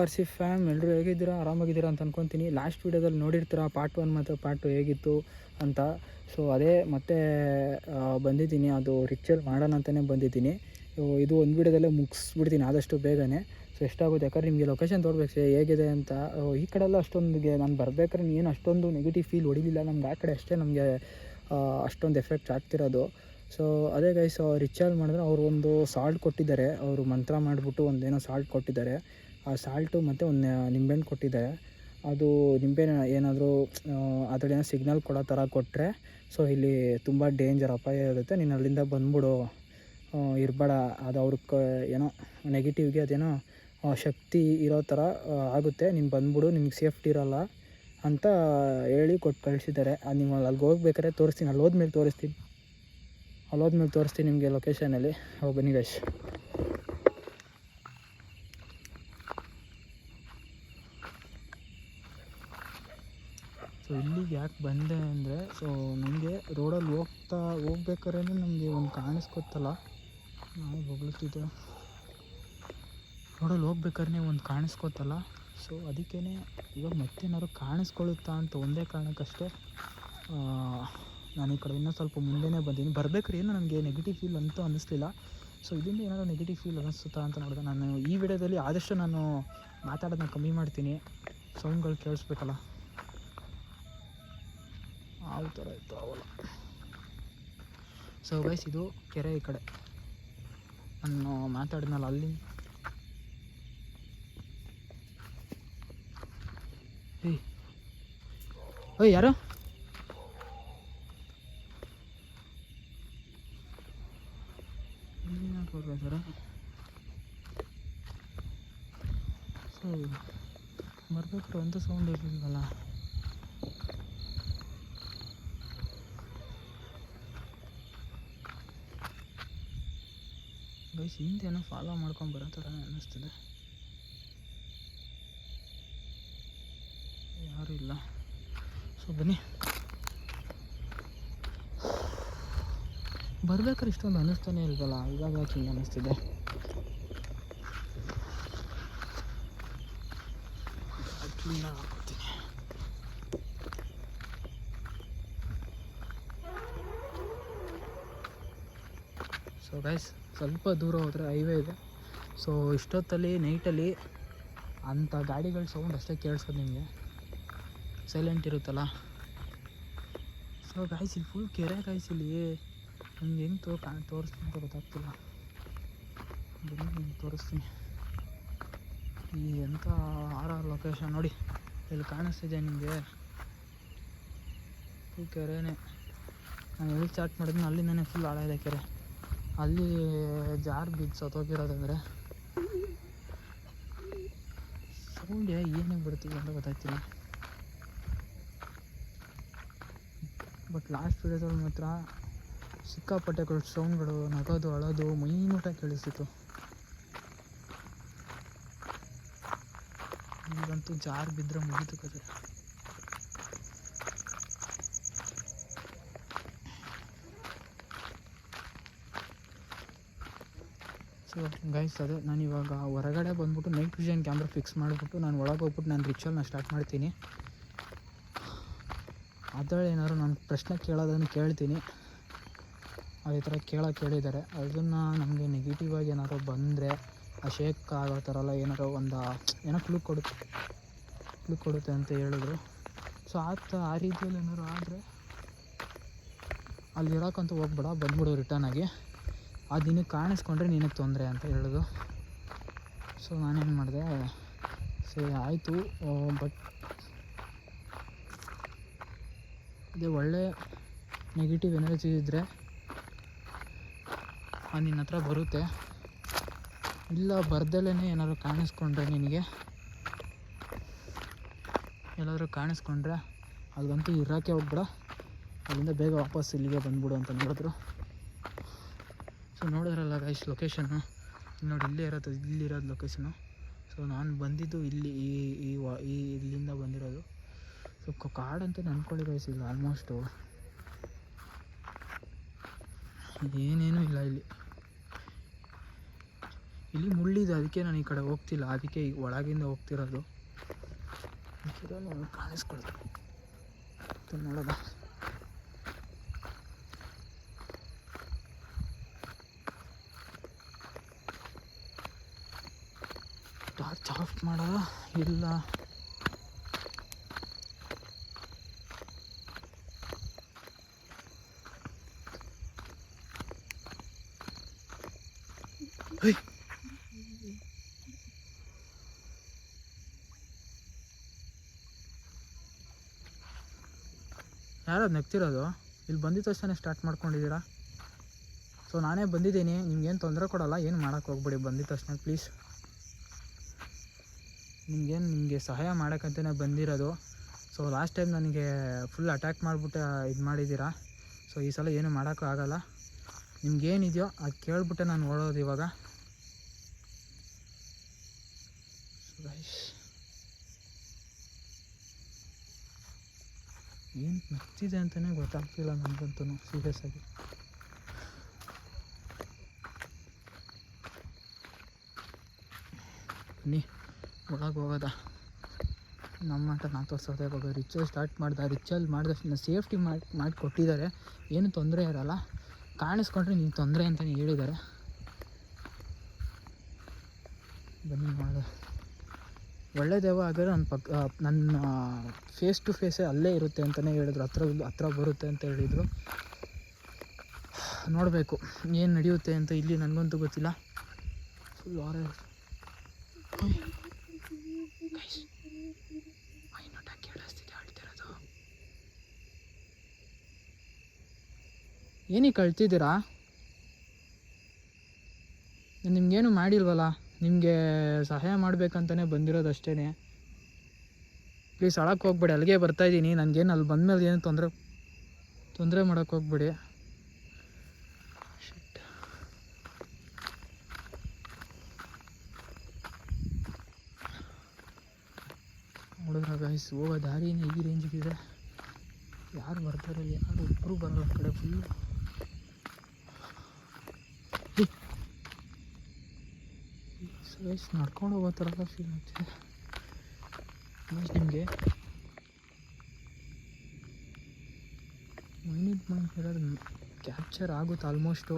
R C fam ಎಲ್ಲರೂ ಹೇಗಿದ್ದೀರಾ? ಆರಾಮಾಗಿದ್ದೀರಾ ಅಂತ ಅನ್ಕೊತೀನಿ. ಲಾಸ್ಟ್ ವೀಡಿಯೋದಲ್ಲಿ ನೋಡಿರ್ತೀರಾ, ಪಾರ್ಟ್ ಒನ್ ಮತ್ತು ಪಾರ್ಟ್ ಟು ಹೇಗಿತ್ತು ಅಂತ. ಸೊ ಅದೇ ಮತ್ತೆ ಬಂದಿದ್ದೀನಿ. ಅದು ರಿಚುವಲ್ ಮಾಡೋಣ ಅಂತಲೇ ಬಂದಿದ್ದೀನಿ. ಇದು ಒಂದು ವೀಡಿಯೋದಲ್ಲೇ ಮುಗಿಸ್ಬಿಡ್ತೀನಿ ಆದಷ್ಟು ಬೇಗನೆ. ಸೊ ಎಷ್ಟಾಗುತ್ತೆ ಯಾಕಂದ್ರೆ ನಿಮಗೆ ಲೊಕೇಶನ್ ತೋರ್ಬೇಕು ಹೇಗಿದೆ ಅಂತ. ಈ ಕಡೆ ಎಲ್ಲ ಅಷ್ಟೊಂದಿಗೆ ನಾನು ಬರ್ಬೇಕಾದ್ರೆ ಏನು ಅಷ್ಟೊಂದು ನೆಗೆಟಿವ್ ಫೀಲ್ ಹೊಡಿಲಿಲ್ಲ. ನಮ್ಗೆ ಆ ಕಡೆ ಅಷ್ಟೇ ನಮಗೆ ಅಷ್ಟೊಂದು ಎಫೆಕ್ಟ್ ಆಗ್ತಿರೋದು. ಸೊ ಅದೇ ಗೈಸ್ ರಿಚಾರ್ಜ್ ಮಾಡಿದ್ರೆ ಅವರು ಒಂದು ಸಾಲ್ಟ್ ಕೊಟ್ಟಿದ್ದಾರೆ. ಅವರು ಮಂತ್ರ ಮಾಡಿಬಿಟ್ಟು ಒಂದೇನೋ ಸಾಲ್ಟ್ ಕೊಟ್ಟಿದ್ದಾರೆ. ಸಾಲ್ಟು ಮತ್ತು ಒಂದು ನಿಂಬೆಹಣ್ಣು ಕೊಟ್ಟಿದ್ದಾರೆ. ಅದು ನಿಂಬೆಹಣ್ಣು ಏನಾದರೂ ಅದರೇನೋ ಸಿಗ್ನಲ್ ಕೊಡೋ ಥರ ಕೊಟ್ಟರೆ ಸೊ ಇಲ್ಲಿ ತುಂಬ ಡೇಂಜರ್ ಅಪಾಯ ಇರುತ್ತೆ. ನೀನು ಅಲ್ಲಿಂದ ಬಂದ್ಬಿಡು. ಇರಬೇಡ. ಅದು ಅವ್ರ ಕ ಏನೋ ನೆಗೆಟಿವ್ಗೆ ಅದೇನೋ ಆ, ಶಕ್ತಿ ಇರೋ ಥರ ಆಗುತ್ತೆ. ನೀನು ಬಂದ್ಬಿಡು ನಿಮ್ಗೆ ಸೇಫ್ಟಿ ಇರೋಲ್ಲ ಅಂತ ಹೇಳಿ ಕೊಟ್ಟು ಕಳಿಸಿದ್ದಾರೆ. ಅದು ನೀವು ಅಲ್ಲಿಗೆ ಹೋಗ್ಬೇಕಾದ್ರೆ ತೋರಿಸ್ತೀನಿ. ಅಲ್ಲಿ ಹೋದ್ಮೇಲೆ ತೋರಿಸ್ತೀನಿ. ಅಲ್ಲಿ ಹೋದ್ಮೇಲೆ ತೋರಿಸ್ತೀನಿ ನಿಮಗೆ ಲೊಕೇಶನಲ್ಲಿ ಹೋಗಿ ಬನ್ನಿ ಗೈಸ್ ಸೊ ಇಲ್ಲಿಗೆ ಯಾಕೆ ಬಂದೆ ಅಂದರೆ ಸೊ ನನಗೆ ರೋಡಲ್ಲಿ ಹೋಗ್ತಾ ಹೋಗ್ಬೇಕಾರೆ ನಮಗೆ ಒಂದು ಕಾಣಿಸ್ಕೊತ್ತಲ್ಲ. ನಾವು ಬೊಗಳುತ್ತಿದ್ದೆ ರೋಡಲ್ಲಿ ಹೋಗ್ಬೇಕಾರೆ ಒಂದು ಕಾಣಿಸ್ಕೊತ್ತಲ್ಲ. ಸೊ ಅದಕ್ಕೇ ಇವಾಗ ಮತ್ತೇನಾದ್ರು ಕಾಣಿಸ್ಕೊಳ್ಳುತ್ತಾ ಅಂತ ಒಂದೇ ಕಾರಣಕ್ಕಷ್ಟೇ ನಾನು ಈ ಕಡೆ ಇನ್ನೂ ಸ್ವಲ್ಪ ಮುಂದೆನೇ ಬಂದೀನಿ ಬರ್ಬೇಕಾದ್ರೆ ಏನು ನನಗೆ ನೆಗೆಟಿವ್ ಫೀಲ್ ಅಂತೂ ಅನ್ನಿಸ್ಲಿಲ್ಲ ಸೊ ಇದರಿಂದ ಏನಾದರೂ ನೆಗೆಟಿವ್ ಫೀಲ್ ಅನ್ನಿಸುತ್ತಾ ಅಂತ ನೋಡಿದೆ ನಾನು ಈ ವಿಡಿಯೋದಲ್ಲಿ ಆದಷ್ಟು ನಾನು ಮಾತಾಡೋದನ್ನ ಕಮ್ಮಿ ಮಾಡ್ತೀನಿ. ಸೌಂಡ್ಗಳು ಕೇಳಿಸ್ಬೇಕಲ್ಲ. ಯಾವ ಥರ ಇತ್ತು ಅವಲ್ಲ ಸೊ ಗೈಸ್ ಇದು ಕೆರೆ ಈ ಕಡೆ. ನಾನು ಮಾತಾಡಿದ್ನಲ್ಲ ಅಲ್ಲಿ. ಓಯ್ ಯಾರು? ಸರ. ಸೊ ಬರ್ಬೇಕಾದ್ರೆ ಒಂದು ಸೌಂಡ್ ಇರಲಿಲ್ಲಲ್ಲ ಗೈಸ್ ಹಿಂದೇನೋ ಫಾಲೋ ಮಾಡ್ಕೊಂಡು ಬರೋ ಥರ ಅನ್ನಿಸ್ತಿದೆ. ಯಾರೂ ಇಲ್ಲ. ಸೊ ಬನ್ನಿ. ಬರ್ಬೇಕಾದ್ರೆ ಇಷ್ಟೊಂದು ಅನ್ನಿಸ್ತಾನೆ ಇಲ್ವಲ್ಲ ಇವಾಗ ಹಿಂಗೆ ಅನ್ನಿಸ್ತಿದೆ ಕ್ಲೀನಾಗಿ ಹಾಕೋತೀನಿ ಸೊ ಗೈಸ್ ಸ್ವಲ್ಪ ದೂರ ಹೋದರೆ ಹೈವೇ ಇದೆ. ಸೊ ಇಷ್ಟೊತ್ತಲ್ಲಿ ನೈಟಲ್ಲಿ ಅಂಥ ಗಾಡಿಗಳ ಸೌಂಡ್ ಅಷ್ಟೇ ಕೇಳಿಸೋದು ನಿಮಗೆ. ಸೈಲೆಂಟ್ ಇರುತ್ತಲ್ಲ? ಸೊ ಗಾಯ್ಸ್ ಇಲ್ಲಿ ಫುಲ್ ಕೆರೆ ಕಾಯಿಸಿಲಿ ನಿಮ್ಗೆ ಹೆಂಗೆ ತೋ ಕಾ ತೋರಿಸ್ತೀನಿ ಅಂತ ಗೊತ್ತಾಗ್ತಿಲ್ಲ. ತೋರಿಸ್ತೀನಿ. ಈ ಎಂಥ ಆರ್ ಆರ್ ಲೊಕೇಶನ್ ನೋಡಿ, ಇಲ್ಲಿ ಕಾಣಿಸ್ತಿದೆ ನಿಮಗೆ. ಫುಲ್ ಕೆರೆನೇ. ನಾನು ಎಲ್ಲಿ ಸ್ಟಾರ್ಟ್ ಮಾಡಿದ್ನ ಅಲ್ಲಿಂದನೇ ಫುಲ್ ಆಳ ಇದೆ ಕೆರೆ. ಅಲ್ಲಿ ಜಾರ್ ಬಿದ್ದು ಸತ್ತೋಗಿರೋದಂದರೆ ಸೌಂಡ್ ಏನಿಗೆ ಬರ್ತೀವಿ ಅಂತ ಗೊತ್ತಾಗ್ತಿಲ್ಲ. ಬಟ್ ಲಾಸ್ಟ್ ವಿಡಿಯೋದಲ್ಲಿ ಮಾತ್ರ ಸಿಕ್ಕಾಪಟ್ಟೆಗಳು ಸೌಂಡ್ಗಳು ನಗೋದು, ಅಳೋದು ಮೈನೂಟ ಕೇಳಿಸ್ತಿತ್ತು. ಈಗಂತೂ ಜಾರ್ ಬಿದ್ದರೆ ಮುಗೀತು ಕತೆ ಸೊ ಗೈಸ್ ಅದು ನಾನು ಇವಾಗ ಹೊರಗಡೆ ಬಂದ್ಬಿಟ್ಟು ನೈಟ್ ವಿಷನ್ ಕ್ಯಾಮ್ರಾ ಫಿಕ್ಸ್ ಮಾಡಿಬಿಟ್ಟು ನಾನು ಒಳಗೆ ಹೋಗ್ಬಿಟ್ಟು ನಾನು ರಿಚುವಲ್ನ ಸ್ಟಾರ್ಟ್ ಮಾಡ್ತೀನಿ. ಅದರಲ್ಲಿ ಏನಾದ್ರು ನಾನು ಪ್ರಶ್ನೆ ಕೇಳೋದನ್ನು ಕೇಳ್ತೀನಿ. ಅದೇ ಥರ ಕೇಳೋಕೆ ಕೇಳಿದ್ದಾರೆ ಅದನ್ನು ನಮಗೆ ನೆಗೆಟಿವ್ ಆಗಿ ಏನಾದ್ರು ಬಂದರೆ, ಆ ಶೇಕ್ ಆಗೋ ಥರ ಎಲ್ಲ ಏನಾರು ಒಂದು, ಏನೋ ಕ್ಲೂ ಕೊಡುತ್ತೆ ಕ್ಲೂ ಕೊಡುತ್ತೆ ಅಂತ ಹೇಳಿದ್ರು. ಸೊ ಆ ತ, ಆ ರೀತಿಯಲ್ಲಿ ಏನಾದ್ರು ಆದರೆ, ಅಲ್ಲಿ ಇರೋಕ್ಕಂತೂ ಹೋಗ್ಬೇಡ, ಬಂದ್ಬಿಡು ರಿಟರ್ನ್ ಆಗಿ. ಆ ನಿನಗೆ ಕಾಣಿಸ್ಕೊಂಡ್ರೆ ನಿನಗೆ ತೊಂದರೆ ಅಂತ ಹೇಳೋದು. ಸೊ ನಾನೇನು ಮಾಡಿದೆ? ಸರಿ, ಆಯಿತು. ಬಟ್ ಅದೇ ಒಳ್ಳೆ ನೆಗೆಟಿವ್ ಎನರ್ಜಿ ಇದ್ದರೆ ಅದು ನಿನ್ನ ಹತ್ರ ಬರುತ್ತೆ. ಇಲ್ಲ ಬರ್ದಲ್ಲೇ ಏನಾದ್ರು ಕಾಣಿಸ್ಕೊಂಡ್ರೆ ನಿನಗೆ? ಎಲ್ಲಾದರೂ ಕಾಣಿಸ್ಕೊಂಡ್ರೆ ಅಲ್ಲಂತೂ ಇರೋಕ್ಕೆ ಹೋಗ್ಬೇಡ. ಅಲ್ಲಿಂದ ಬೇಗ ವಾಪಸ್ ಇಲ್ಲಿಗೆ ಬಂದ್ಬಿಡು ಅಂತ ನೋಡಿದ್ರು ಸೊ ನೋಡಿದ್ರಲ್ಲ ಗೈಸ್ ಲೊಕೇಶನ್ನು ನೋಡಿ, ಇಲ್ಲೇ ಇರೋದು ಇಲ್ಲಿರೋದು ಲೊಕೇಶನು ಸೊ ನಾನು ಬಂದಿದ್ದು ಇಲ್ಲಿ, ಈ ಈ ವಾ- ಈ ಇಲ್ಲಿಂದ ಬಂದಿರೋದು. ಸೊ ಕಾಡಂತೂ ಅಂದ್ಕೊಳ್ಳಿ ಗೈಸ್ ಇಲ್ಲ ಆಲ್ಮೋಸ್ಟು ಏನೇನೂ ಇಲ್ಲ ಇಲ್ಲಿ. ಇಲ್ಲಿ ಮುಳ್ಳಿದೆ, ಅದಕ್ಕೆ ನಾನು ಈ ಕಡೆ ಹೋಗ್ತಿಲ್ಲ. ಅದಕ್ಕೆ ಈ ಒಳಗಿಂದ ಹೋಗ್ತಿರೋದು. ಕಾಣಿಸ್ಕೊಳ್ತು ನೋಡೋದ ಆಫ್ ಮಾಡೋದ ಇಲ್ಲ. ಯಾರಾದ್ರು ನೆಗ್ತಿರೋದು? ಇಲ್ಲಿ ಬಂದಿದ್ದ ತಕ್ಷಣ ಸ್ಟಾರ್ಟ್ ಮಾಡ್ಕೊಂಡಿದ್ದೀರಾ? ಸೊ ನಾನೇ ಬಂದಿದ್ದೀನಿ. ನಿಮ್ಗೇನು ತೊಂದರೆ ಕೊಡೋಲ್ಲ, ಏನು ಮಾಡೋಕ್ಕೆ ಹೋಗ್ಬೇಡಿ ಬಂದಿದ್ದ ತಕ್ಷಣ ಪ್ಲೀಸ್ ನಿಮ್ಗೇನು ನಿಮಗೆ ಸಹಾಯ ಮಾಡೋಕ್ಕಂತಲೇ ಬಂದಿರೋದು. ಸೊ ಲಾಸ್ಟ್ ಟೈಮ್ ನನಗೆ ಫುಲ್ ಅಟ್ಯಾಕ್ ಮಾಡಿಬಿಟ್ಟು ಇದು ಮಾಡಿದ್ದೀರಾ. ಸೊ ಈ ಸಲ ಏನು ಮಾಡೋಕ್ಕೂ ಆಗೋಲ್ಲ. ನಿಮ್ಗೇನಿದೆಯೋ ಅದು ಕೇಳ್ಬಿಟ್ಟೆ ನಾನು ಓಡೋದು ಇವಾಗ. ಏನು ನಗ್ತಿದೆ ಅಂತಲೇ ಗೊತ್ತಾಗ್ತಿಲ್ಲ ನನಗಂತೂ ಸೀರಿಯಸ್ ಆಗಿ. ಬನ್ನಿ. ಒಳಗೆ ಹೋಗೋದ ನಮ್ಮ ಆಟ ನಾವು ತೋರಿಸೋದೆ ಇವಾಗ ರಿಚಲ್ ಸ್ಟಾರ್ಟ್ ಮಾಡ್ದೆ ರಿಚಲ್ ಮಾಡಿದ ಸೇಫ್ಟಿ ಮಾಡಿ ಮಾಡಿ ಕೊಟ್ಟಿದ್ದಾರೆ ಏನು ತೊಂದರೆ ಇರೋಲ್ಲ. ಕಾಣಿಸ್ಕೊಂಡ್ರೆ ನೀನು ತೊಂದರೆ ಅಂತಲೇ ಹೇಳಿದ್ದಾರೆ. ಬನ್ನಿ ಮಾಡೋದು ಒಳ್ಳೆಯದೇವ ಆದರೆ ನನ್ನ ಪಕ್ಕ, ನನ್ನ ಫೇಸ್ ಟು ಫೇಸೇ ಅಲ್ಲೇ ಇರುತ್ತೆ ಅಂತಲೇ ಹೇಳಿದ್ರು. ಹತ್ರ ಹತ್ರ ಬರುತ್ತೆ ಅಂತ ಹೇಳಿದರು. ನೋಡಬೇಕು, ಏನು ನಡೆಯುತ್ತೆ ಅಂತ ಇಲ್ಲಿ ನನಗಂತೂ ಗೊತ್ತಿಲ್ಲ. ಫುಲ್ ಆರೆ ಮೈನೋಟ ಕೇಳಿಸ್ತಿದೆ ಅಳ್ತಿರೋದು ಏನಕ್ಕೆ ಕಳ್ತಿದ್ದೀರಾ? ನಿಮಗೇನು ಮಾಡಿಲ್ವಲ್ಲ? ನಿಮಗೆ ಸಹಾಯ ಮಾಡಬೇಕಂತಲೇ ಬಂದಿರೋದಷ್ಟೇ ಪ್ಲೀಸ್ ಅಳಕ್ಕೆ ಹೋಗ್ಬೇಡಿ, ಅಲ್ಲಿಗೆ ಬರ್ತಾಯಿದ್ದೀನಿ ನನಗೇನು ಅಲ್ಲಿ ಬಂದಮೇಲೆ ಏನು ತೊಂದರೆ ತೊಂದರೆ ಮಾಡೋಕ್ಕೆ ಹೋಗ್ಬೇಡಿ. ನೋಡಿದ್ರೆ ಗೈಸ್ ಹೋಗೋ ದಾರಿನೇ ಈ ರೇಂಜಿಗಿದೆ ಯಾರು ಬರ್ತಾರೆ, ಯಾರು ಒಬ್ಬರು ಬರಲ್ಲ ಕಡೆ ಫುಲ್ಲು ಗೈಸ್ ನಡ್ಕೊಂಡು ಹೋಗೋ ಥರ ಫೀಲ್ ಆಗ್ತಿದೆ ನಿಮಗೆ. ಮೈಂಡ್ ಹೇಳೋದು ಕ್ಯಾಪ್ಚರ್ ಆಗುತ್ತೆ ಆಲ್ಮೋಸ್ಟು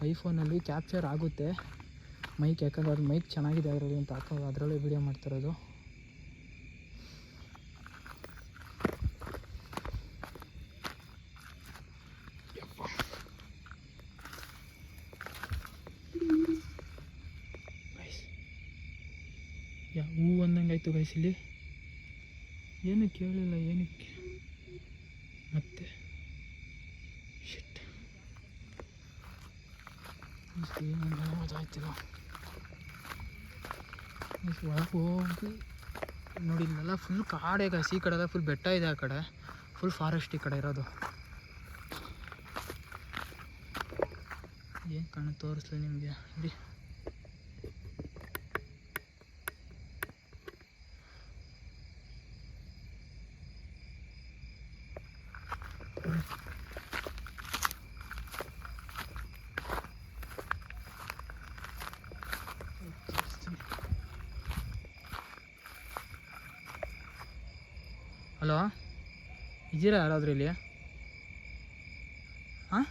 ಐಫೋನಲ್ಲಿ ಕ್ಯಾಪ್ಚರ್ ಆಗುತ್ತೆ. ಮೈಕ್ ಯಾಕಂದ್ರೆ ಅದು ಮೈಕ್ ಚೆನ್ನಾಗಿದೆ ಅದರಲ್ಲಿ ಅಂತ ಹಾಕೋ ಅದರಲ್ಲೇ ವೀಡಿಯೋ ಮಾಡ್ತಿರೋದು ಗೈಸ್ ಯಾ ಹೂ ಅಂದಂಗೆ ಆಯಿತು ಗೈಸ್ ಏನು ಕೇಳಿಲ್ಲ ಏನಕ್ಕೆ ಮತ್ತೆ? ಒಳಗೆ ಹೋಗಿ ನೋಡಿ ಇಲ್ಲೆಲ್ಲ ಫುಲ್ ಕಾಡೆ ಗೈಸ್ ಈ ಕಡೆ ಎಲ್ಲ ಫುಲ್ ಬೆಟ್ಟ ಇದೆ ಆ ಕಡೆ. ಫುಲ್ ಫಾರೆಸ್ಟ್ ಈ ಕಡೆ ಇರೋದು. ಏನು ಕಣ್ಣು ತೋರಿಸ್ಲಿ ನಿಮಗೆ? ನೋಡಿ ಹಲೋ? ಇದ್ದೀರಾ ಯಾರಾದರೂ ಇಲ್ಲಿ? ಹಾಂ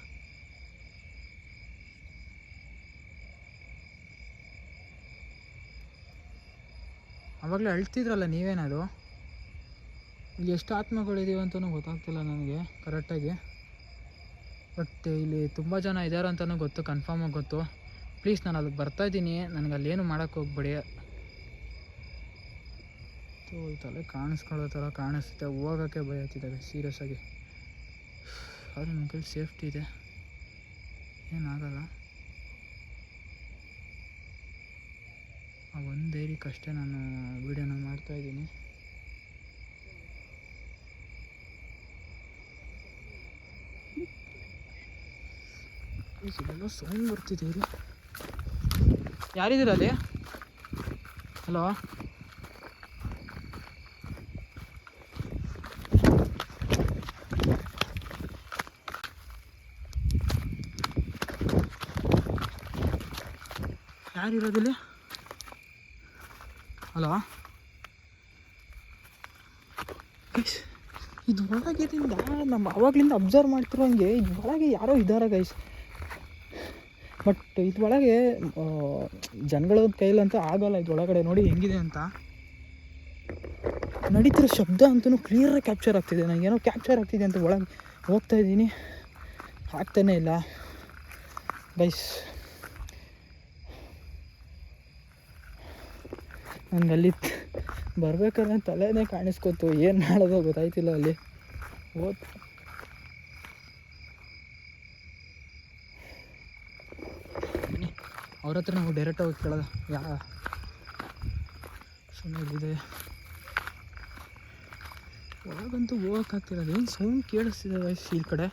ಅವಾಗಲೇ ಅಳ್ತಿದ್ರಲ್ಲ ನೀವೇನದು? ಇಲ್ಲಿ ಎಷ್ಟು ಆತ್ಮಗಳಿದ್ದೀವಿ ಅಂತಲೂ ಗೊತ್ತಾಗ್ತಿಲ್ಲ ನನಗೆ, ಕರೆಕ್ಟಾಗಿ. ಬಟ್ ಇಲ್ಲಿ ತುಂಬ ಜನ ಇದ್ದಾರೆ ಅಂತಲೂ ಗೊತ್ತು ಕನ್ಫರ್ಮಾಗಿ ಗೊತ್ತು. ಪ್ಲೀಸ್ ನಾನು ಅಲ್ಲಿಗೆ ಬರ್ತಾಯಿದ್ದೀನಿ ನನಗೆ ಅಲ್ಲೇನು ಮಾಡೋಕ್ಕೆ ಹೋಗ್ಬೇಡಿ. ಸೊ ತಲೆ ಕಾಣಿಸ್ಕೊಳ್ಳೋ ಥರ ಕಾಣಿಸುತ್ತೆ. ಹೋಗೋಕ್ಕೆ ಭಯ ಆಗ್ತಿದ್ದಾವೆ ಸೀರಿಯಸ್ ಆಗಿ. ಆದರೆ ನಮ್ಮ ಕೈಲಿ ಸೇಫ್ಟಿ ಇದೆ. ಏನಾಗಲ್ಲ. ಆ ಒಂದು ಧೈರ್ಯಕ್ಕಷ್ಟೇ ನಾನು ವೀಡಿಯೋನ ಮಾಡ್ತಾಯಿದ್ದೀನಿ ಇಲ್ಲೆಲ್ಲೋ ಸೌಂಡ್ ಬರ್ತಿದೆ ರೀ ಯಾರಿದ್ದೀರ ಅಲ್ಲಿ? ಹಲೋ ಯಾರು ಇರೋದಿಲ್ಲ ಹಲೋ ಗೈಸ್ ಇದು ಒಳಗಿದಿಂದ ನಮ್ಮ ಅವಾಗಲಿಂದ ಅಬ್ಸರ್ವ್ ಮಾಡ್ತಿರೋಂಗೆ ಇದು ಒಳಗೆ ಯಾರೋ ಇದ್ದಾರೆ ಗೈಸ್ ಬಟ್ ಇದ್ರೊಳಗೆ ಜನಗಳ ಕೈಲಂತೂ ಆಗಲ್ಲ ಇದ್ರೊಳಗಡೆ ನೋಡಿ ಹೆಂಗಿದೆ ಅಂತ. ನಡೀತಿರೋ ಶಬ್ದ ಅಂತೂ ಕ್ಲಿಯರಾಗಿ ಕ್ಯಾಪ್ಚರ್ ಆಗ್ತಿದೆ. ನನಗೇನೋ ಕ್ಯಾಪ್ಚರ್ ಆಗ್ತಿದೆ ಅಂತ ಒಳಗೆ ಹೋಗ್ತಾ ಇದ್ದೀನಿ. ಆಗ್ತಾನೇ ಇಲ್ಲ. ಗೈಸ್ ನಂಗೆ ಅಲ್ಲಿ ಬರ್ಬೇಕಾದ್ರೆ ತಲೆನೇ ಕಾಣಿಸ್ಕೊತು, ಏನು ಮಾಡೋದು ಗೊತ್ತಾಯ್ತಿಲ್ಲ ಅಲ್ಲಿ. ಓದ್. ಅವ್ರ ಹತ್ರ ನಾವು ಡೈರೆಕ್ಟ್ ಹೋಗಿ ಕೇಳೋದು. ಯಾ ಸುಮ್ಮನೆ ಒಳಗಂತೂ ಹೋಗೋಕ್ಕಾಗ್ತಿಲ್ಲ ಏನು ಸೌಂಡ್ ಕೇಳಿಸ್ತಿದೆ ವಯಸ್ಸು ಈ ಕಡೆ.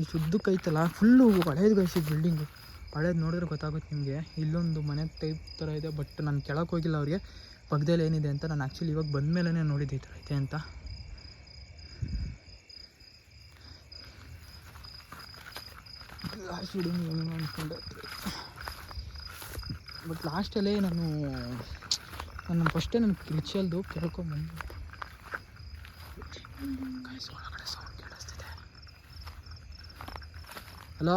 ಈ ಸುದ್ದಕ್ಕೆ ಐತಲ್ಲ ಫುಲ್ಲು ಹಳೇದು ಗೈಸ್ ಈ ಬಿಲ್ಡಿಂಗು ಹಳೇದು ನೋಡಿದ್ರೆ ಗೊತ್ತಾಗುತ್ತೆ ನಿಮಗೆ. ಇಲ್ಲೊಂದು ಮನೆ ಟೈಪ್ ಥರ ಇದೆ ಬಟ್ ನಾನು ಕೆಳಕ್ಕೆ ಹೋಗಿಲ್ಲ ಅವ್ರಿಗೆ. ಪಕ್ಕದಲ್ಲಿ ಏನಿದೆ ಅಂತ ನಾನು ಆ್ಯಕ್ಚುಲಿ ಇವಾಗ ಬಂದ ಮೇಲೇ ನೋಡಿದ್ದು ಈ ಥರ ಐತೆ ಅಂತ. ಲಾಸ್ಟ್ ವಿಡಿಯೋ ಏನು ಅಂದ್ಕೊಂಡೆ ಬಟ್ ಲಾಸ್ಟಲ್ಲೇ ನಾನು ನಾನು ಫಸ್ಟೇ ನನ್ನ ಕಿರ್ಚಲ್ದು Guys, ಒಳಗಡೆ ಹಲೋ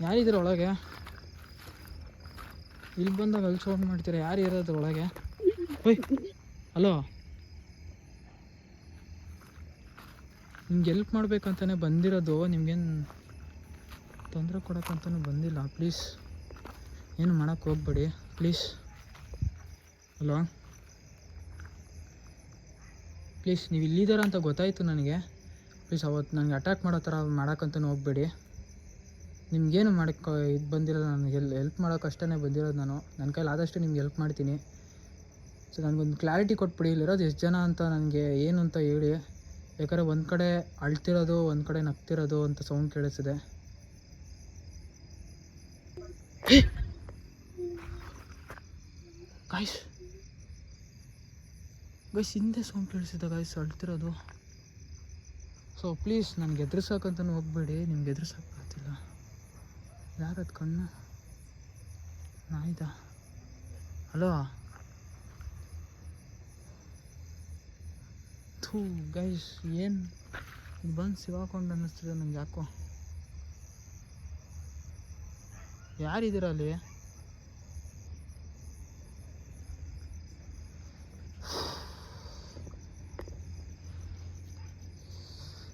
ಯಾರಿದ್ದೀರ ಒಳಗೆ? ಇಲ್ಲಿ ಬಂದಾಗ ಅಲ್ಲಿ ಸೌಂಡ್ ಮಾಡ್ತೀರಾ? ಯಾರು ಇರೋದ್ರ ಒಳಗೆ? ಓಯ್ ಹಲೋ ನಿಮ್ಗೆ ಎಲ್ಪ್ ಮಾಡ್ಬೇಕಂತಾನೆ ಬಂದಿರೋದು. ನಿಮ್ಗೇನು ತೊಂದರೆ ಕೊಡೋಕ್ಕಂತಲೂ ಬಂದಿಲ್ಲ. ಪ್ಲೀಸ್ ಏನು ಮಾಡೋಕ್ಕೆ ಹೋಗ್ಬೇಡಿ. ಪ್ಲೀಸ್ ಹಲೋ ಪ್ಲೀಸ್ ನೀವು ಇಲ್ಲಿದ್ದೀರ ಅಂತ ಗೊತ್ತಾಯಿತು ನನಗೆ. ಪ್ಲೀಸ್ ಅವತ್ತು ನನಗೆ ಅಟ್ಯಾಕ್ ಮಾಡೋ ಥರ ಮಾಡೋಕ್ಕಂತನೂ ಹೋಗಬೇಡಿ. ನಿಮ್ಗೇನು ಮಾಡೋಕ್ಕೆ ಇದು ಬಂದಿರೋದು ನಾನು ಎಲ್ ಹೆಲ್ಪ್ ಮಾಡೋಕೆ ಅಷ್ಟೇ ಬಂದಿರೋದು ನಾನು. ನನ್ನ ಕೈಲಿ ಆದಷ್ಟು ನಿಮ್ಗೆ ಹೆಲ್ಪ್ ಮಾಡ್ತೀನಿ. ಸೊ ನನಗೊಂದು ಕ್ಲಾರಿಟಿ ಕೊಟ್ಬಿಡಿ. ಇಲ್ಲಿರೋದು ಎಷ್ಟು ಜನ ಅಂತ ನನಗೆ ಏನು ಅಂತ ಹೇಳಿ. ಯಾಕಂದರೆ ಒಂದು ಕಡೆ ಅಳ್ತಿರೋದು, ಒಂದು ಕಡೆ ನಗ್ತಿರೋದು ಅಂತ ಸೌಂಡ್ ಕೇಳಿಸಿದೆ ಗಾಯ್ಸ್ ಗಾಯ್ಸ್ ಹಿಂದೆ ಸೌಂಡ್ ಕೇಳಿಸಿದೆ ಗಾಯ್ಸ್ ಅಳ್ತಿರೋದು. ಸೊ ಪ್ಲೀಸ್ ನನಗೆ ಎದುರಿಸೋಕಂತನೂ ಹೋಗ್ಬೇಡಿ. ನಿಮ್ಗೆ ಎದುರಿಸೋಕ್ಕಾಗ್ತಿಲ್ಲ ಯಾರದು ಕಣ್ಣು? ನಾಯ್ದ? ಹಲೋ? ಥೂ, ಗೈಸ್, ಏನು? ಇದು ಬಂದು ಸಿಗಾಕೊಂಡು ಅನ್ನಿಸ್ತಿದೆ ನಂಗೆ ಯಾಕೋ. ಯಾರಿದ್ದೀರ ಅಲ್ಲಿ?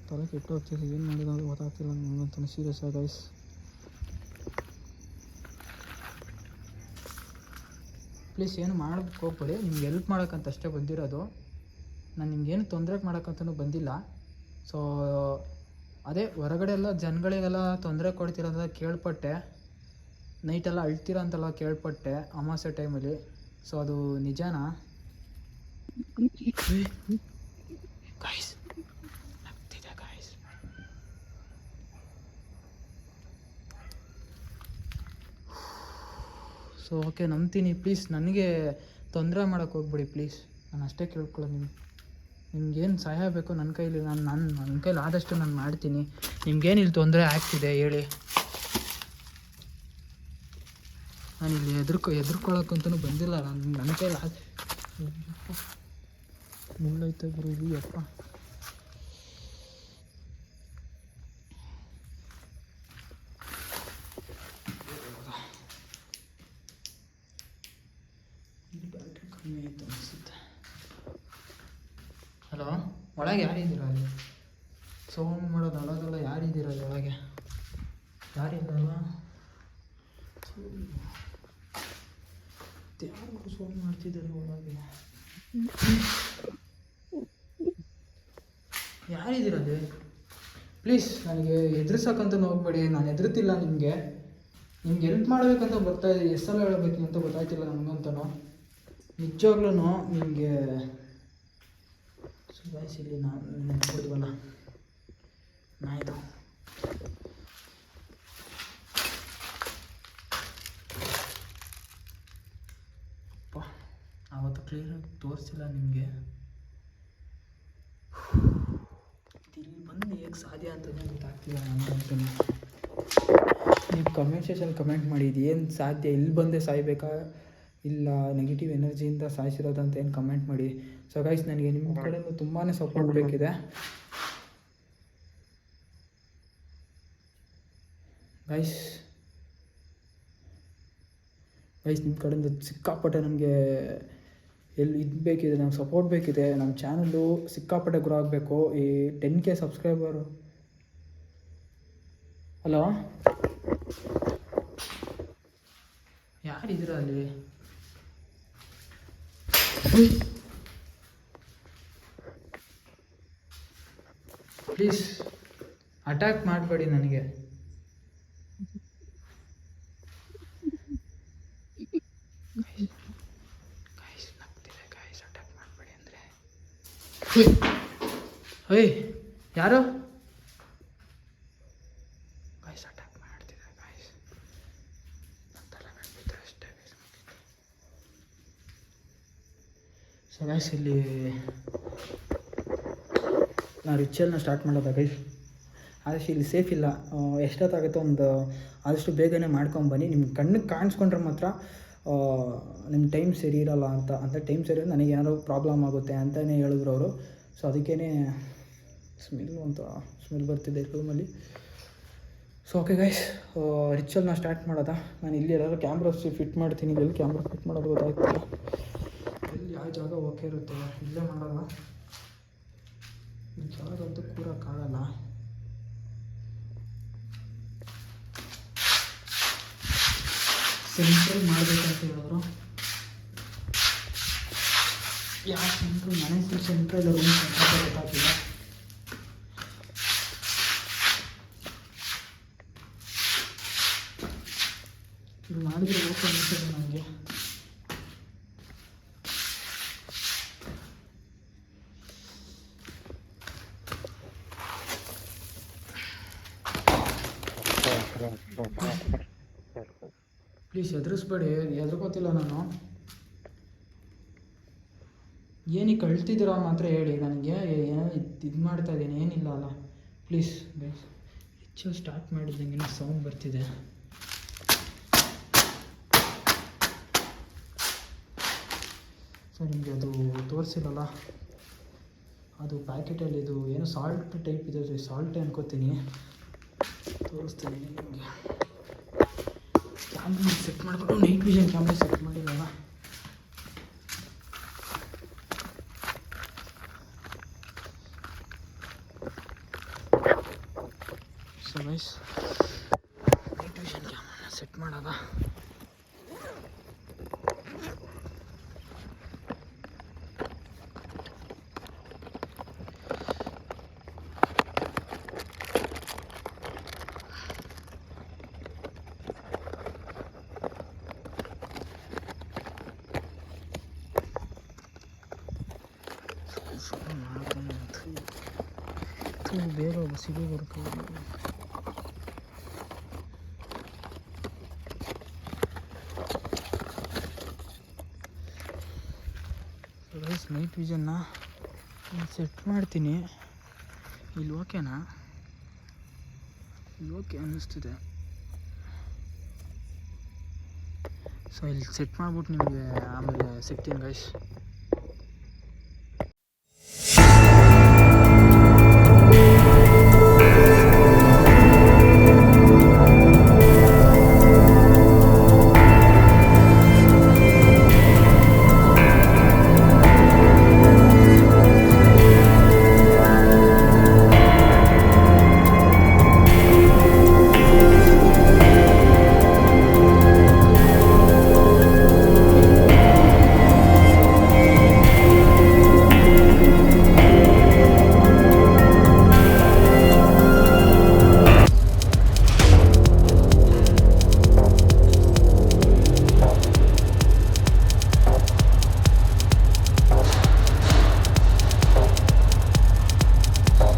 ತಲೆ ಕೆಟ್ಟು ಹೋಗ್ತಿದೆ, ಏನು ಮಾಡೋದು ಅಂತ ಗೊತ್ತಾಗ್ತಿಲ್ಲ ನನಗಂತೂ ಸೀರಿಯಸ್ ಗೈಸ್ ಪ್ಲೀಸ್ ಏನು ಮಾಡೋಕ್ಕೆ ಹೋಗ್ಬೇಡಿ ನಿಮ್ಗೆ ಹೆಲ್ಪ್ ಮಾಡೋಕ್ಕಂತ ಅಷ್ಟೇ ಬಂದಿರೋದು. ನಾನು ನಿಮ್ಗೇನು ತೊಂದರೆ ಮಾಡೋಕ್ಕಂತನೂ ಬಂದಿಲ್ಲ. ಸೊ ಅದೇ ಹೊರಗಡೆ ಎಲ್ಲ ಜನಗಳಿಗೆಲ್ಲ ತೊಂದರೆ ಕೊಡ್ತಿರೋದ ಕೇಳ್ಪಟ್ಟೆ. ನೈಟೆಲ್ಲ ಅಳ್ತೀರ ಅಂತೆಲ್ಲ ಕೇಳ್ಪಟ್ಟೆ ಅಮಾವಾಸ್ಯೆ ಟೈಮಲ್ಲಿ ಸೊ ಅದು ನಿಜನಾ ಗಾಯ್ಸ್ ಆಗ್ತಿದೆ ಗಾಯ್ಸ್ ಸೊ ಓಕೆ ನಂಬ್ತೀನಿ. ಪ್ಲೀಸ್ ನನಗೆ ತೊಂದರೆ ಮಾಡೋಕ್ಕೆ ಹೋಗ್ಬಿಡಿ ಪ್ಲೀಸ್ ನಾನು ಅಷ್ಟೇ ಕೇಳ್ಕೊಳ್ಳೋ ನಿಮ್ಗೆ. ನಿಮ್ಗೇನು ಸಹಾಯ ಬೇಕೋ ನನ್ನ ಕೈಲಿ, ನಾನು ನನ್ನ ನನ್ನ ಕೈಲಿ ಆದಷ್ಟು ನಾನು ಮಾಡ್ತೀನಿ. ನಿಮ್ಗೇನು ಇಲ್ಲಿ ತೊಂದರೆ ಆಗ್ತಿದೆ ಹೇಳಿ. ನಾನು ಇಲ್ಲಿ ಎದುರ್ಕೊ ಎದುರ್ಕೊಳ್ಳೋಕ್ಕಂತೂ ಬಂದಿಲ್ಲ. ನಾನು ನನ್ನ ಕೈಲಿ ಆದ ಮುಳ್ಳೈತೆ ಗುರು ಯಪ್ಪ ಇಲ್ಲಿ ಆಯ್ತು ಅನಿಸುತ್ತೆ? ಹಲೋ? ಒಳಗೆ? ಯಾರಿದ್ದೀರ ಅಲ್ಲಿ? ಸೌಂಡ್ ಮಾಡೋದು ಅಳೋದಲ್ಲ ಯಾರಿದ್ದೀರ ಅಲ್ಲಿ ಒಳಗೆ? ಯಾರಿದ್ದಲ್ಲ ಯಾರು ಸೌಂಡ್ ಮಾಡ್ತಿದ್ದಾರೆ ಒಳಗೆ? ಯಾರಿದ್ದೀರ ಅಲ್ಲಿ? ಪ್ಲೀಸ್ ನನಗೆ ಎದುರಿಸೋಕ್ಕಂತ ಹೋಗ್ಬೇಡಿ ನಾನು ಎದುರುತ್ತಿಲ್ಲ ನಿಮಗೆ. ನಿಮ್ಗೆ ಹೆಲ್ಪ್ ಮಾಡಬೇಕಂತ ಬರ್ತಾ ಇದೆ ಎಷ್ಟು ಸಲ ಹೇಳಬೇಕು ಅಂತ ಗೊತ್ತಾಯ್ತಿಲ್ಲ ನನಗಂತನೂ ನಿಜವಾಗ್ಲೂ ನಿಮಗೆ ಇಲ್ಲಿ ನಾನು ನೋಡಿದ್ವಲ್ಲ ನಾಯ್ದು ಅಪ್ಪ ಆವತ್ತು ಕ್ಲಿಯರಾಗಿ ತೋರಿಸಿಲ್ಲ ನಿಮಗೆ ಇಲ್ಲಿ ಬಂದು ಹೇಗೆ ಸಾಧ್ಯ ಅಂತಲೇ ಗೊತ್ತಾಗ್ತಿಲ್ಲ ನನಗಂತೂ ನೀವು ಕಮೆಂಟ್ ಸೆಕ್ಷನ್ ಕಮೆಂಟ್ ಮಾಡಿ ಏನು ಸಾಧ್ಯ? ಇಲ್ಲಿ ಬಂದೇ ಸಾಯ್ಬೇಕಾ? ಇಲ್ಲ ನೆಗೆಟಿವ್ ಎನರ್ಜಿಯಿಂದ ಸಾಯಿಸಿರೋದಂತ ಅಂತ ಏನು ಕಮೆಂಟ್ ಮಾಡಿ. ಸೊ ಗೈಸ್ ನನಗೆ ನಿಮ್ಮ ಕಡೆಯಿಂದ ತುಂಬಾ ಸಪೋರ್ಟ್ ಬೇಕಿದೆ. ಗೈಸ್ ಗೈಸ್ ನಿಮ್ಮ ಕಡೆಯಿಂದ ಸಿಕ್ಕಾಪಟ್ಟೆ ನನಗೆ ಎಲ್ಲಿ ಇದು ಬೇಕಿದೆ ನಮ್ಗೆ ಸಪೋರ್ಟ್ ಬೇಕಿದೆ. ನಮ್ಮ ಚಾನಲ್ಲು ಸಿಕ್ಕಾಪಟ್ಟೆ ಗ್ರೋ ಆಗಬೇಕು. ಈ ಟೆನ್ ಕೆ ಸಬ್ಸ್ಕ್ರೈಬರು ಹಲೋ ಯಾರಿದ್ದೀರ ಅಲ್ಲಿ? ಪ್ಲೀಸ್ ಅಟ್ಯಾಕ್ ಮಾಡಬೇಡಿ ನನಗೆ. ಅಟ್ಯಾಕ್ ಮಾಡಬೇಡಿ ಅಂದರೆ. ಓಯ್ ಯಾರು ಗೈಸ್ ಅಟ್ಯಾಕ್ ಮಾಡ್ತಿದೆ ಗೈಸ್ ತಲೆ ಮೇಲೆ ಬಿದ್ದರೆ ಅಷ್ಟೇ ಗೈಸ್ ಸೊ ಗೈಸ್ ಇಲ್ಲಿ ನಾನು ರಿಚುವಲ್ನ ಸ್ಟಾರ್ಟ್ ಮಾಡೋದ ಗೈಸ್ ಆದಷ್ಟು ಇಲ್ಲಿ ಸೇಫ್ ಇಲ್ಲ. ಎಷ್ಟೊತ್ತಾಗುತ್ತೋ ಒಂದು ಆದಷ್ಟು ಬೇಗನೆ ಮಾಡ್ಕೊಂಬನ್ನಿ ನಿಮ್ಮ ಕಣ್ಣಿಗೆ ಕಾಣಿಸ್ಕೊಂಡ್ರೆ ಮಾತ್ರ ನಿಮ್ಮ ಟೈಮ್ ಸರಿ ಇರಲ್ಲ ಅಂತ. ಅಂದರೆ ಟೈಮ್ ಸರಿ ನನಗೆ ಏನಾದ್ರು ಪ್ರಾಬ್ಲಮ್ ಆಗುತ್ತೆ ಅಂತಲೇ ಹೇಳಿದ್ರು ಅವರು. ಸೊ ಅದಕ್ಕೇ ಸ್ಮೆಲ್ ಅಂತ ಸ್ಮೆಲ್ ಬರ್ತಿದೆ ರೂಮಲ್ಲಿ ಸೊ ಓಕೆ ಗೈಸ್ ರಿಚುವಲ್ನ ಸ್ಟಾರ್ಟ್ ಮಾಡೋದಾ? ನಾನು ಇಲ್ಲಿ ಎಲ್ಲರೂ ಕ್ಯಾಮ್ರಾ ಫಿಟ್ ಮಾಡ್ತೀನಿ. ಇಲ್ಲಿ ಕ್ಯಾಮ್ರಾ ಫಿಟ್ ಮಾಡೋದು ಗೊತ್ತಾಗ್ತಿಲ್ಲ. ಎಲ್ಲಿ ಯಾವ ಜಾಗ ಓಕೆ ಇರುತ್ತೆ. ಇಲ್ಲೇ ಮಾಡೋಣ ಈ ಜಾಗ ಅಂತೂ ಕೂರೋಕ್ಕಾಗಲ್ಲ ಸೆಂಟ್ರಲ್ ಮಾಡಬೇಕಂತ ಹೇಳಿದ್ರು ಯಾವ ಸೆಂಟ್ರಲ್ ಮನೆ ಸೆಂಟ್ರಲ್ ರೂಮ್ ಸೆಂಟ್ರಲ್ ಗೊತ್ತಾಗಿಲ್ಲ ಮಾಡಿದ್ರೆ ಓಕೆ ನನಗೆ ಪ್ಲೀಸ್ ಹೆದರಿಸ್ಬೇಡಿ ಎದುರ್ಕೋತಿಲ್ಲ ನಾನು. ಏನಕ್ಕೆ ಕಳ್ತಿದ್ದೀರ ಮಾತ್ರ ಹೇಳಿ. ನನಗೆ ಏನೋ ಇದು ಮಾಡ್ತಾ ಇದ್ದೀನಿ. ಏನಿಲ್ಲ ಅಲ್ಲ. ಪ್ಲೀಸ್ ಪ್ಲೀಸ್ ಹೆಚ್ಚು ಸ್ಟಾರ್ಟ್ ಮಾಡಿದ್ದಂಗೆ ಸೌಂಡ್ ಬರ್ತಿದೆ. ಸೊ ನಿಮಗೆ ಅದು ತೋರಿಸಿಲ್ಲಲ್ಲ? ಅದು ಪ್ಯಾಕೆಟಲ್ಲಿ ಇದು ಏನು ಸಾಲ್ಟ್ ಟೈಪ್ ಇದೆ. ಸಾಲ್ಟೇ ಅನ್ಕೋತೀನಿ. ತೋರಿಸ್ತೀನಿ. ನಿಮಗೆ ಕ್ಯಾಮ್ರಾ ಸೆಟ್ ಮಾಡಿಬಿಟ್ಟು ನೈಟ್ ವಿಷನ್ ಕ್ಯಾಮ್ರಾ ಸೆಟ್ ಮಾಡಿಲ್ಲಲ್ಲ ಸೊ ಗೈಸ್ ನೈಟ್ ವಿಷನ್ ಕ್ಯಾಮ್ರಾನ ಸೆಟ್ ಮಾಡೋದ ಬೇಗ ಸಿಗೋ ಬರ್ಬೋದು ರೈಸ್ ನೈಟ್ ವಿಷನ್ನ ಸೆಟ್ ಮಾಡ್ತೀನಿ ಇಲ್ಲಿ ಓಕೆನಾ ಇಲ್ಲಿ ಓಕೆ ಅನ್ನಿಸ್ತಿದೆ ಸೊ ಇಲ್ಲಿ ಸೆಟ್ ಮಾಡ್ಬಿಟ್ಟು ನಿಮಗೆ ಆಮೇಲೆ ಸಿಗ್ತೀನಿ ಗೈಸ್